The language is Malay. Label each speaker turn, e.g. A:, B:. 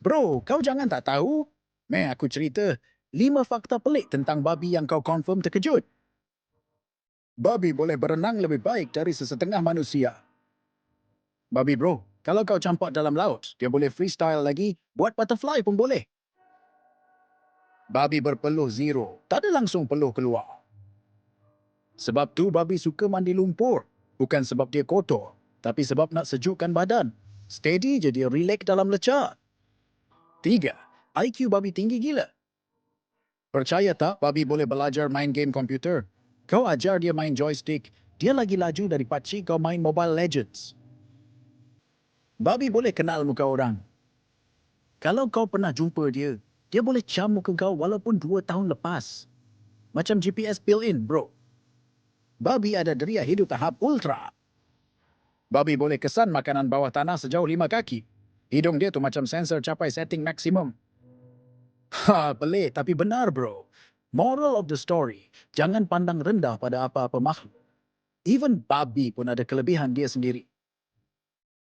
A: Bro, kau jangan tak tahu. Meh, aku cerita. Lima fakta pelik tentang babi yang kau confirm terkejut. Babi boleh berenang lebih baik dari sesetengah manusia. Babi bro, kalau kau campak dalam laut, dia boleh freestyle lagi, buat butterfly pun boleh. Babi berpeluh zero, tak ada langsung peluh keluar. Sebab tu babi suka mandi lumpur. Bukan sebab dia kotor, tapi sebab nak sejukkan badan. Steady je dia relax dalam lecah. Tiga, IQ babi tinggi gila. Percaya tak babi boleh belajar main game komputer? Kau ajar dia main joystick, dia lagi laju dari pakcik kau main Mobile Legends. Babi boleh kenal muka orang. Kalau kau pernah jumpa dia, dia boleh cam muka kau walaupun dua tahun lepas. Macam GPS built-in, bro. Babi ada deria hidup tahap ultra. Babi boleh kesan makanan bawah tanah sejauh lima kaki. Hidung dia tu macam sensor capai setting maksimum. Ha, pelik tapi benar bro. Moral of the story, jangan pandang rendah pada apa-apa makhluk. Even babi pun ada kelebihan dia sendiri.